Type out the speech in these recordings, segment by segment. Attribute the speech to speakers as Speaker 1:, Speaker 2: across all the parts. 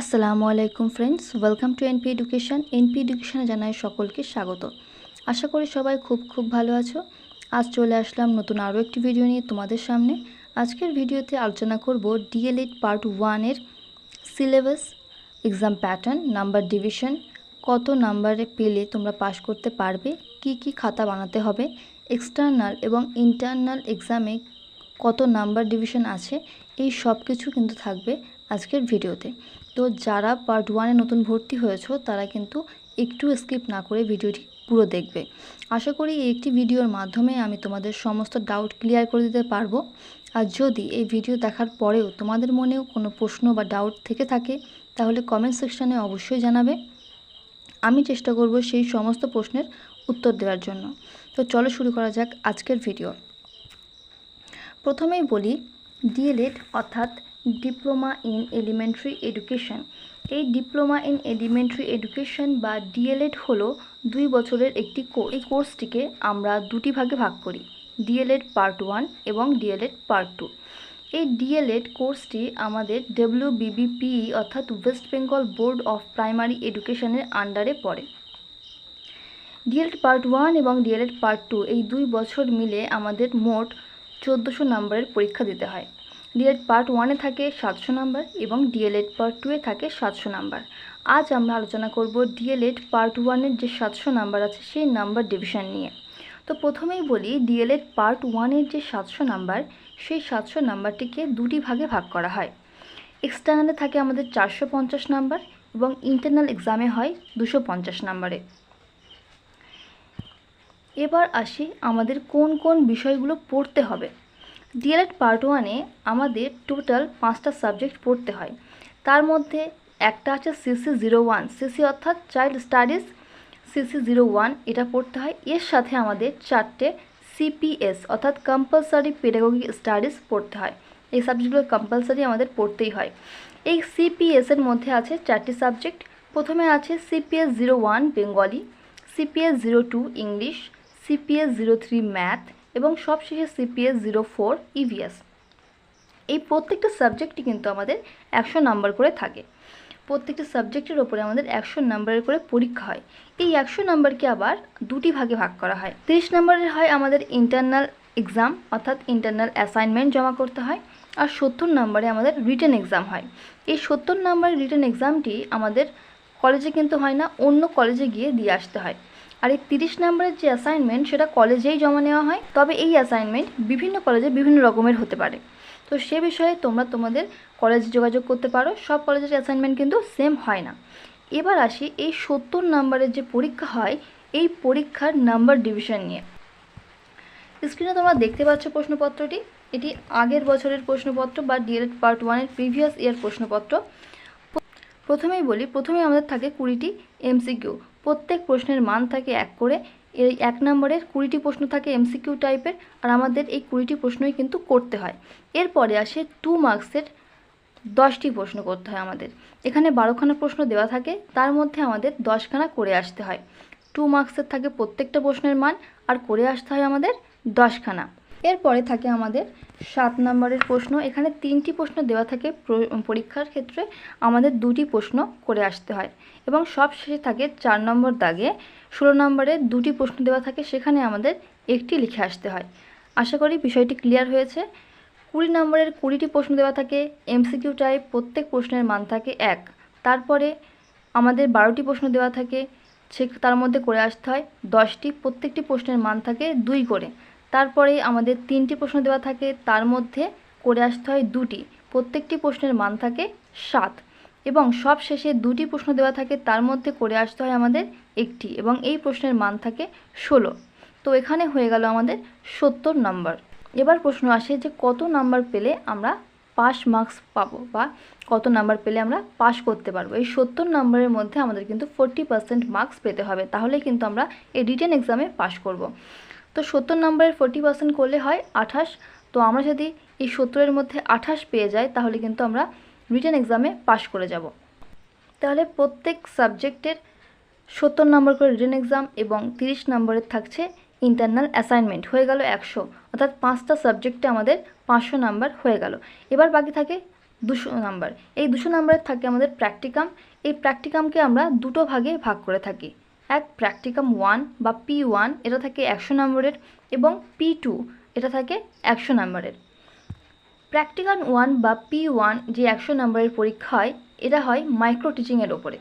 Speaker 1: আসসালামু আলাইকুম friends welcome to NP education NP এডুকেশনে জানাই সকলকে স্বাগত। আশা করি সবাই খুব খুব ভালো আছো। আজ চলে আসলাম নতুন আরও একটি ভিডিও নিয়ে তোমাদের সামনে। আজকের ভিডিওতে আলোচনা করব ডিএলএড পার্ট ওয়ানের syllabus exam pattern number division কত নাম্বারে পেলে তোমরা পাস করতে পারবে, কি কি খাতা বানাতে হবে এক্সটার্নাল এবং ইন্টারনাল এক্সামে কত নাম্বার ডিভিশন আছে, এই সব কিছু কিন্তু থাকবে আজকের ভিডিওতে। তো যারা পার্ট ওয়ানে নতুন ভর্তি হয়েছো, তারা কিন্তু একটু স্কিপ না করে ভিডিওটি পুরো দেখবে। আশা করি এই একটি ভিডিওর মাধ্যমে আমি তোমাদের সমস্ত ডাউট ক্লিয়ার করে দিতে পারব। আর যদি এই ভিডিও দেখার পরেও তোমাদের মনেও কোনো প্রশ্ন বা ডাউট থেকে থাকে, তাহলে কমেন্ট সেকশানে অবশ্যই জানাবে। আমি চেষ্টা করব সেই সমস্ত প্রশ্নের উত্তর দেওয়ার জন্য। তো চলো শুরু করা যাক আজকের ভিডিও। প্রথমেই বলি ডিএলএড অর্থাৎ ডিপ্লোমা ইন এলিমেন্টারি এডুকেশন। এই ডিপ্লোমা ইন এলিমেন্টারি এডুকেশন বা ডিএলএড হলো দুই বছরের একটি কোর্স। এই কোর্সটিকে আমরা দুটি ভাগে ভাগ করি, ডিএলএড পার্ট ওয়ান এবং ডিএলএড পার্ট টু। এই ডিএলএড কোর্সটি আমাদের ডব্লিউবিবিপিই অর্থাৎ West Bengal board of primary এডুকেশনের আন্ডারে পড়ে। ডিএলএড পার্ট ওয়ান এবং ডিএলএড পার্ট টু এই দুই বছর মিলে আমাদের মোট চোদ্দোশো নম্বরের পরীক্ষা দিতে হয়। ডিএলএড পার্ট ওয়ানে থাকে সাতশো নাম্বার এবং ডিএলএড পার্ট টুয়ে থাকে সাতশো নাম্বার। আজ আমরা আলোচনা করব ডিএলএড পার্ট ওয়ানের যে সাতশো নাম্বার আছে সেই নাম্বার ডিভিশন নিয়ে। তো প্রথমেই বলি, ডিএলএড পার্ট ওয়ানের যে সাতশো নাম্বার, সেই সাতশো নাম্বারটিকে দুটি ভাগে ভাগ করা হয়। এক্সটার্নালে থাকে আমাদের চারশো পঞ্চাশ নাম্বার এবং ইন্টারনাল এক্সামে হয় দুশো পঞ্চাশ নাম্বারে। এবার আসি আমাদের কোন কোন বিষয়গুলো পড়তে হবে। ডিএলএড পার্ট ওয়ানে আমাদের টোটাল পাঁচটা সাবজেক্ট পড়তে হয়। তার মধ্যে একটা আছে সিসি জিরো ওয়ান। সিসি অর্থাৎ child studies. CC zero one এটা পড়তে হয়। এর সাথে আমাদের চারটে সিপিএস অর্থাৎ কম্পালসারি পেডাগোগিক স্টাডিজ পড়তে হয়। এই সাবজেক্টগুলো কম্পালসারি আমাদের পড়তেই হয়। এই সিপিএসের মধ্যে আছে চারটি সাবজেক্ট। প্রথমে আছে CPS zero one Bengali, CPS zero two English, CPS zero three math এবং সবশেষে সিপিএস জিরো ফোর ইভিএস এই প্রত্যেকটা সাবজেক্টই কিন্তু আমাদের একশো নাম্বার করে থাকে। প্রত্যেকটা সাবজেক্টের ওপরে আমাদের একশো নাম্বারের করে পরীক্ষা হয়। এই একশো নাম্বারকে আবার দুটি ভাগে ভাগ করা হয়। তিরিশ নাম্বারের হয় আমাদের ইন্টারনাল এক্সাম অর্থাৎ ইন্টারনাল অ্যাসাইনমেন্ট জমা করতে হয়। আর সত্তর নাম্বারে আমাদের রিটেন এক্সাম হয়। এই সত্তর নাম্বারের রিটেন এক্সামটি আমাদের কলেজে কিন্তু হয় না, অন্য কলেজে গিয়ে দিয়ে আসতে হয়। আর এই তিরিশ নম্বরের যে অ্যাসাইনমেন্ট সেটা কলেজেই জমা নেওয়া হয়। তবে এই অ্যাসাইনমেন্ট বিভিন্ন কলেজে বিভিন্ন রকমের হতে পারে। তো সে বিষয়ে তোমরা তোমাদের কলেজে যোগাযোগ করতে পারো। সব কলেজের অ্যাসাইনমেন্ট কিন্তু সেম হয় না। এবার আসি এই সত্তর নম্বরের যে পরীক্ষা হয়, এই পরীক্ষার নাম্বার ডিভিশন নিয়ে। স্ক্রিনে তোমরা দেখতে পাচ্ছ প্রশ্নপত্রটি। এটি আগের বছরের প্রশ্নপত্র বা ডিএলএড পার্ট ওয়ানের প্রিভিয়াস ইয়ার প্রশ্নপত্র। প্রথমেই বলি, প্রথমে আমাদের থাকে কুড়িটি এমসিকিউ প্রত্যেক প্রশ্নের মান থাকে এক করে। এই এক নম্বরের কুড়িটি প্রশ্ন থাকে এমসিকিউ টাইপের আর আমাদের এই কুড়িটি প্রশ্নই কিন্তু করতে হয়। এরপরে আসে টু মার্কসের দশটি প্রশ্ন করতে হয় আমাদের। এখানে বারোখানা প্রশ্ন দেওয়া থাকে, তার মধ্যে আমাদের দশখানা করে আসতে হয়। টু মার্কসের থাকে প্রত্যেকটা প্রশ্নের মান, আর করে আসতে হয় আমাদের দশখানা। এরপরে থাকে আমাদের সাত নম্বরের প্রশ্ন। এখানে তিনটি প্রশ্ন দেওয়া থাকে পরীক্ষার ক্ষেত্রে। আমাদের দুটি প্রশ্ন করে আসতে হয় এবং সব শেষে থাকে চার নম্বর দাগে। ষোলো নম্বরে দুটি প্রশ্ন দেওয়া থাকে, সেখানে আমাদের একটি লিখে আসতে হয়। আশা করি বিষয়টি ক্লিয়ার হয়েছে। কুড়ি নম্বরের কুড়িটি প্রশ্ন দেওয়া থাকে, এমসিকিউ টাইপ প্রত্যেক প্রশ্নের মান থাকে এক। তারপরে আমাদের বারোটি প্রশ্ন দেওয়া থাকে, সে, তার মধ্যে করে আসতে হয় দশটি। প্রত্যেকটি প্রশ্নের মান থাকে দুই করে। তারপরে আমাদের তিনটি প্রশ্ন দেওয়া থাকে, তার মধ্যে করে আসতে হয় দুটি। প্রত্যেকটি প্রশ্নের মান থাকে সাত। এবং সব শেষে দুটি প্রশ্ন দেওয়া থাকে, তার মধ্যে করে আসতে হয় আমাদের একটি। এবং এই প্রশ্নের মান থাকে ষোলো। তো এখানে হয়ে গেল আমাদের সত্তর নম্বর। এবার প্রশ্ন আসে যে কত নাম্বার পেলে আমরা পাস মার্কস পাবো বা কত নাম্বার পেলে আমরা পাস করতে পারব। এই সত্তর নম্বরের মধ্যে আমাদের কিন্তু ফোরটি পার্সেন্ট মার্কস পেতে হবে। তাহলে কিন্তু আমরা এই রিটেন এক্সামে পাস করব। তো সত্তর নম্বরের ফোরটি পার্সেন্ট করলে হয় আঠাশ। তো আমরা যদি এই সত্তরের মধ্যে আঠাশ পেয়ে যাই, তাহলে কিন্তু আমরা রিটার্ন এক্সামে পাশ করে যাব। তাহলে প্রত্যেক সাবজেক্টের সত্তর নম্বর করে রিটেন এক্সাম এবং তিরিশ নম্বরের থাকছে ইন্টারনাল অ্যাসাইনমেন্ট হয়ে গেল একশো। অর্থাৎ পাঁচটা সাবজেক্টে আমাদের পাঁচশো নাম্বার হয়ে গেল। এবার বাকি থাকে দুশো নাম্বার এই দুশো নাম্বারের থাকে আমাদের প্র্যাকটিকাম এই প্র্যাকটিকামকে আমরা দুটো ভাগে ভাগ করে থাকি। এক প্র্যাকটিকাম ওয়ান বা পি ওয়ান এটা থাকে একশো নম্বরের এবং পি টু এটা থাকে একশো নম্বরের। প্র্যাকটিকাল ওয়ান বা পি ওয়ান যে একশো নম্বরের পরীক্ষা হয়, এটা হয় মাইক্রো টিচিংয়ের ওপরে।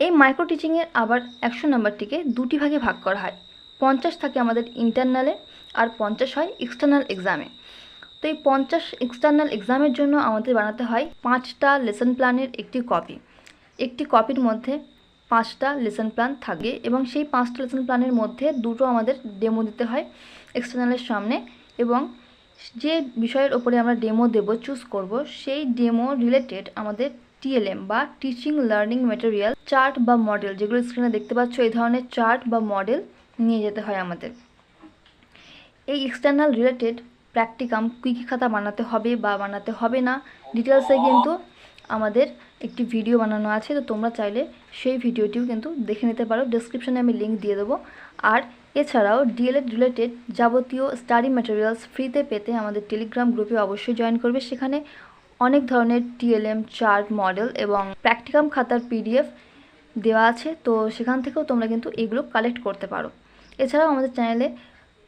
Speaker 1: এই মাইক্রো টিচিংয়ের আবার একশো নম্বরটিকে দুটি ভাগে ভাগ করা হয়। পঞ্চাশ থাকে আমাদের ইন্টারনালে আর পঞ্চাশ হয় এক্সটার্নাল এক্সামে তো এই পঞ্চাশ এক্সটার্নাল এক্সামের জন্য আমাদের বানাতে হয় পাঁচটা লেসন প্ল্যানের একটি কপি একটি কপির মধ্যে পাঁচটা লেসন প্ল্যান থাকে এবং সেই পাঁচটা লেসন প্ল্যানের মধ্যে দুটো আমাদের ডেমো দিতে হয় এক্সটার্নালের সামনে এবং যে বিষয়ের ওপরে আমরা ডেমো দেব চুজ করব, সেই ডেমো রিলেটেড আমাদের টিএলএম বা টিচিং লার্নিং মেটেরিয়াল চার্ট বা মডেল যেগুলো স্ক্রিনে দেখতে পাচ্ছ, এই ধরনের চার্ট বা মডেল নিয়ে যেতে হয় আমাদের। এই এক্সটার্নাল রিলেটেড প্র্যাকটিকাম কী কী খাতা বানাতে হবে বা বানাতে হবে না ডিটেলসে কিন্তু আমাদের একটি ভিডিও বানানো আছে, তো তোমরা চাইলে সেই ভিডিওটিও কিন্তু দেখে নিতে পারো। ডিসক্রিপশানে আমি লিঙ্ক দিয়ে দেবো। আর এছাড়াও ডিএলএড রিলেটেড যাবতীয় স্টাডি ম্যাটেরিয়ালস ফ্রিতে পেতে আমাদের টেলিগ্রাম গ্রুপে অবশ্যই জয়েন করবে। সেখানে অনেক ধরনের টিএলএম চার্ট মডেল এবং প্র্যাকটিকাম খাতার পিডিএফ দেওয়া আছে, তো সেখান থেকেও তোমরা কিন্তু এগুলো কালেক্ট করতে পারো। এছাড়াও আমাদের চ্যানেলে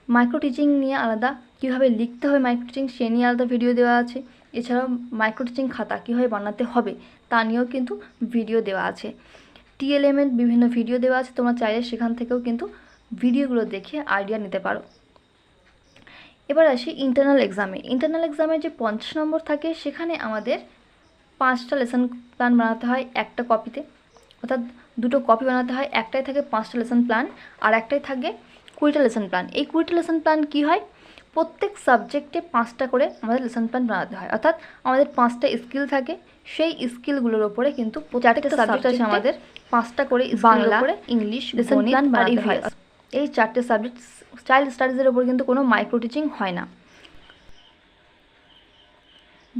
Speaker 1: মাইক্রো টিচিং নিয়ে আলাদা কীভাবে লিখতে হবে মাইক্রো টিচিং সে নিয়ে আলাদা ভিডিও দেওয়া আছে। এছাড়াও মাইক্রো টিচিং খাতা কীভাবে বানাতে হবে তা নিয়েও কিন্তু ভিডিও দেওয়া আছে। টিএলএম এর বিভিন্ন ভিডিও দেওয়া আছে, তোমরা চাইলে সেখান থেকেও কিন্তু ভিডিওগুলো দেখে আইডিয়া নিতে পারো। এবার আসি ইন্টারনাল এক্সামে ইন্টারনাল এক্সামে যে পঞ্চাশ নম্বর থাকে, সেখানে আমাদের পাঁচটা লেসন প্ল্যান বানাতে হয় একটা কপিতে অর্থাৎ দুটো কপি বানাতে হয়, একটাই থাকে পাঁচটা লেসন প্ল্যান আর একটাই থাকে কুড়িটা লেসন প্ল্যান এই কুড়িটা লেসন প্ল্যান কী হয়? প্রত্যেক সাবজেক্টে পাঁচটা করে আমাদের লেসন প্ল্যান বানাতে হয়। অর্থাৎ আমাদের পাঁচটা স্কিল থাকে সেই স্কিলগুলোর ওপরে কিন্তু চারটে সাবজেক্ট আছে আমাদের পাঁচটা করে বাংলা করে ইংলিশ লেসন প্ল্যান বানাতে হয়। এই চারটে সাবজেক্ট চাইল্ড স্টাডিজের ওপর কিন্তু কোনো মাইক্রো টিচিং হয় না।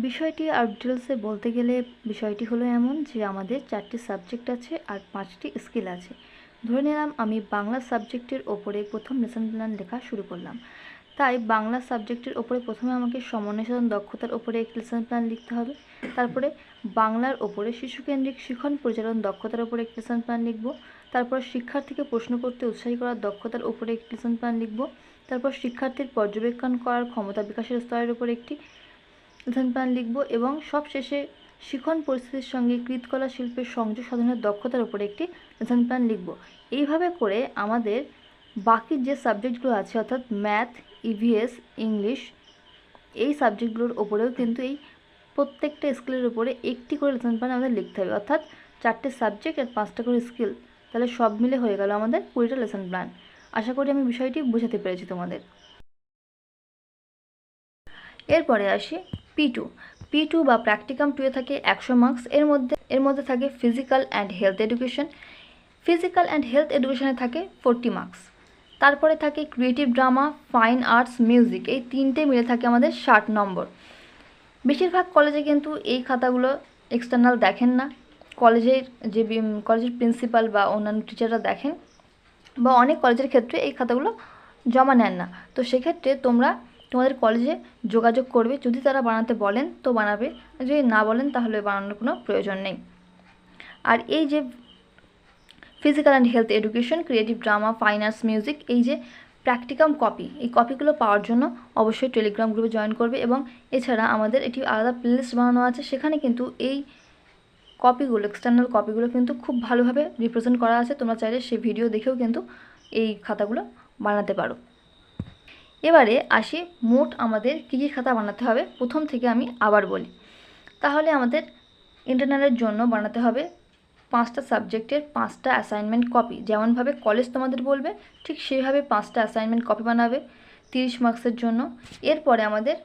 Speaker 1: বিষয়টি আর ডিটেলসে বলতে গেলে বিষয়টি হলো এমন যে আমাদের চারটি সাবজেক্ট আছে আর পাঁচটি স্কিল আছে। ধরে নিলাম আমি বাংলা সাবজেক্টের ওপরে প্রথম লেসন প্ল্যান লেখা শুরু করলাম। তাই বাংলা সাবজেক্টের ওপরে প্রথমে আমাকে সমন্বয় সাধন দক্ষতার ওপরে একটি লেসন প্ল্যান লিখতে হবে। তারপরে বাংলার ওপরে শিশুকেন্দ্রিক শিখন পরিচালন দক্ষতার ওপরে একটি লেসন প্ল্যান লিখব। তারপর শিক্ষার্থীকে প্রশ্ন করতে উৎসাহী করার দক্ষতার ওপরে একটি লেসন প্ল্যান লিখব। তারপর শিক্ষার্থীর পর্যবেক্ষণ করার ক্ষমতা বিকাশের স্তরের উপরে একটি লেসন প্ল্যান লিখব এবং সব শেষে শিখন পরিস্থিতির সঙ্গে কৃতকলা শিল্পের সংযোগ সাধনের দক্ষতার উপরে একটি লেসন প্ল্যান লিখব। এইভাবে করে আমাদের বাকি যে সাবজেক্টগুলো আছে, অর্থাৎ ম্যাথ ইভিএস ইংলিশ এই সাবজেক্টগুলোর ওপরেও কিন্তু এই প্রত্যেকটা স্কিলের উপরে একটি করে লেসন প্ল্যান আমাদের লিখতে হবে। অর্থাৎ চারটে সাবজেক্ট আর পাঁচটা করে স্কিল তাহলে সব মিলে হয়ে গেল আমাদের কুড়িটা লেসন প্ল্যান আশা করি আমি বিষয়টি বোঝাতে পেরেছি তোমাদের। এরপরে আসি পি টু পি টু বা প্র্যাকটিকাম টুয়ে থাকে একশো মার্কস এর মধ্যে এর মধ্যে থাকে physical and health education physical and health এডুকেশনে থাকে ফোরটি মার্কস তারপরে থাকে creative drama fine arts music এই তিনটে মিলে থাকে আমাদের ষাট নম্বর। বেশিরভাগ কলেজে কিন্তু এই খাতাগুলো এক্সটার্নাল দেখেন না। কলেজের যে কলেজের প্রিন্সিপাল বা অন্যান্য টিচাররা দেখেন বা অনেক কলেজের ক্ষেত্রে এই খাতাগুলো জমা নেন না। তো সেক্ষেত্রে তোমরা তোমাদের কলেজে যোগাযোগ করবে। যদি তারা বানাতে বলেন তো বানাবে। যদি না বলেন তাহলে বানানোর কোনো প্রয়োজন নেই। আর এই যে physical and health education creative drama fine arts music এই যে প্র্যাকটিকাম কপি এই কপিগুলো পাওয়ার জন্য অবশ্যই টেলিগ্রাম গ্রুপে জয়েন করবে এবং এছাড়া আমাদের একটি আলাদা প্লেলিস্ট বানানো আছে, সেখানে কিন্তু এই কপিগুলো এক্সটার্নাল কপিগুলো কিন্তু খুব ভালোভাবে রিপ্রেজেন্ট করা আছে। তোমরা চাইলে সেই ভিডিও দেখেও কিন্তু এই খাতাগুলো বানাতে পারো। এবারে আসি, মোট আমাদের কী কী খাতা বানাতে হবে? প্রথম থেকে আমি আবার বলি। তাহলে আমাদের ইন্টারনালের জন্য বানাতে হবে পাঁচটা সাবজেক্টের পাঁচটা অ্যাসাইনমেন্ট কপি যেমনভাবে কলেজ তোমাদের বলবে, ঠিক সেইভাবে পাঁচটা অ্যাসাইনমেন্ট কপি বানাবে তিরিশ মার্কসের জন্য। এরপরে আমাদের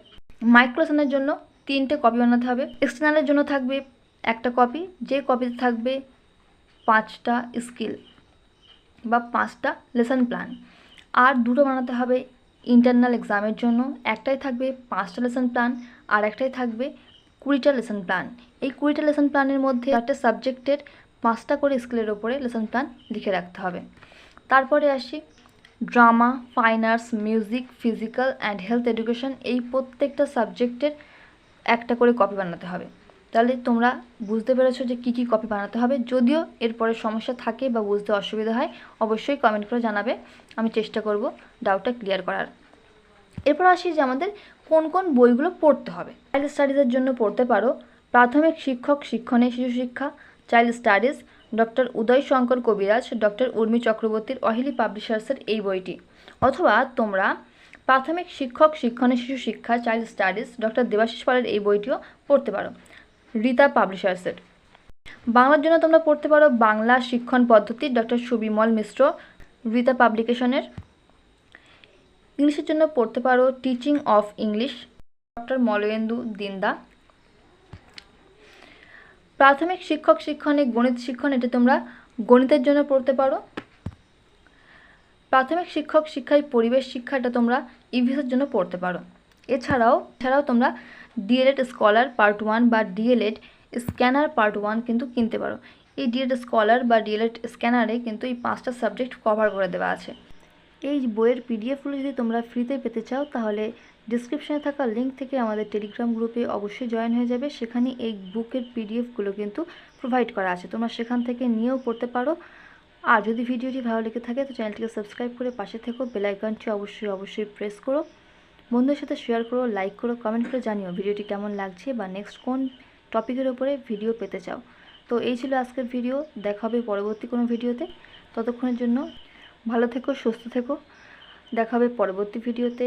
Speaker 1: মাইক্রোসনের জন্য তিনটে কপি বানাতে হবে। এক্সটার্নালের জন্য থাকবে একটা কপি যে কপিতে থাকবে পাঁচটা স্কিল বা পাঁচটা লেসন প্ল্যান আর দুটো বানাতে হবে ইন্টারনাল এক্সামের জন্য। একটাই থাকবে পাঁচটা লেসন প্ল্যান আর একটাই থাকবে কুড়িটা লেসন প্ল্যান এই কুড়িটা লেসন প্ল্যানের মধ্যে একটা সাবজেক্টের পাঁচটা করে স্কিলের ওপরে লেসন প্ল্যান লিখে রাখতে হবে। তারপরে আসি, drama, fine arts, music, physical and health education এই প্রত্যেকটা সাবজেক্টের একটা করে কপি বানাতে হবে। তাহলে তোমরা বুঝতে পেরেছ যে কী কী কপি বানাতে হবে। যদিও এরপরে সমস্যা থাকে বা বুঝতে অসুবিধা হয়, অবশ্যই কমেন্ট করে জানাবে। আমি চেষ্টা করব ডাউটটা ক্লিয়ার করার। এরপর আসি যে আমাদের কোন কোন বইগুলো পড়তে হবে। চাইল্ড স্টাডিজের জন্য পড়তে পারো। প্রাথমিক শিক্ষক, শিক্ষণে শিশু শিক্ষা child studies, doctor Uday Shankar Kabiraj, doctor Urmi চক্রবর্তীর অহিলি পাবলিশার্সের এই বইটি। অথবা তোমরা প্রাথমিক শিক্ষক, শিক্ষণে, শিশু শিক্ষা, চাইল্ড স্টাডিজ, ডক্টর দেবাশিস পালের এই বইটিও পড়তে পারো। রীতা পাবলিশার্সের। বাংলার জন্য তোমরা পড়তে পারো বাংলা শিক্ষণ পদ্ধতি, ডক্টর সুবিমল মিশ্র, রীতা পাবলিকেশনের। ইংলিশের জন্য পড়তে পারো teaching of English, doctor Malayendu Dinda. প্রাথমিক শিক্ষক শিক্ষণে গণিত শিক্ষণ, এটি তোমরা গণিতের জন্য পড়তে পারো। প্রাথমিক শিক্ষক শিক্ষায় পরিবেশ শিক্ষা, এটা তোমরা ইভিএসের জন্য পড়তে পারো। এছাড়াও এছাড়াও তোমরা ডিএলএড স্কলার পার্ট ওয়ান বা ডিএলএড স্ক্যানার পার্ট ওয়ান কিন্তু কিনতে পারো। এই ডিএলএড স্কলার বা ডিএলএড স্ক্যানারে কিন্তু এই পাঁচটা সাবজেক্ট কভার করে দেওয়া আছে। এই বইয়ের পিডিএফগুলো যদি তোমরা ফ্রিতে পেতে চাও, তাহলে ডিসক্রিপশনে থাকা লিঙ্ক থেকে আমাদের টেলিগ্রাম গ্রুপে অবশ্যই জয়েন হয়ে যাবে। সেখানে এই বুকের পিডিএফগুলো কিন্তু প্রোভাইড করা আছে। তোমরা সেখান থেকে নিয়েও পড়তে পারো। আর যদি ভিডিওটি ভালো লেগে থাকে, তো চ্যানেলটিকে সাবস্ক্রাইব করে পাশে থেকো। বেল আইকনটি অবশ্যই অবশ্যই প্রেস করো। বন্ধুদের সাথে শেয়ার করো লাইক করো কমেন্ট করে জানিও ভিডিওটি কেমন লাগছে বা নেক্সট কোন টপিকের ওপরে ভিডিও পেতে চাও। তো এই ছিল আজকের ভিডিও দেখা হবে পরবর্তী কোনো ভিডিওতে ততক্ষণের জন্য ভালো থেকো, সুস্থ থেকো। দেখা হবে পরবর্তী ভিডিওতে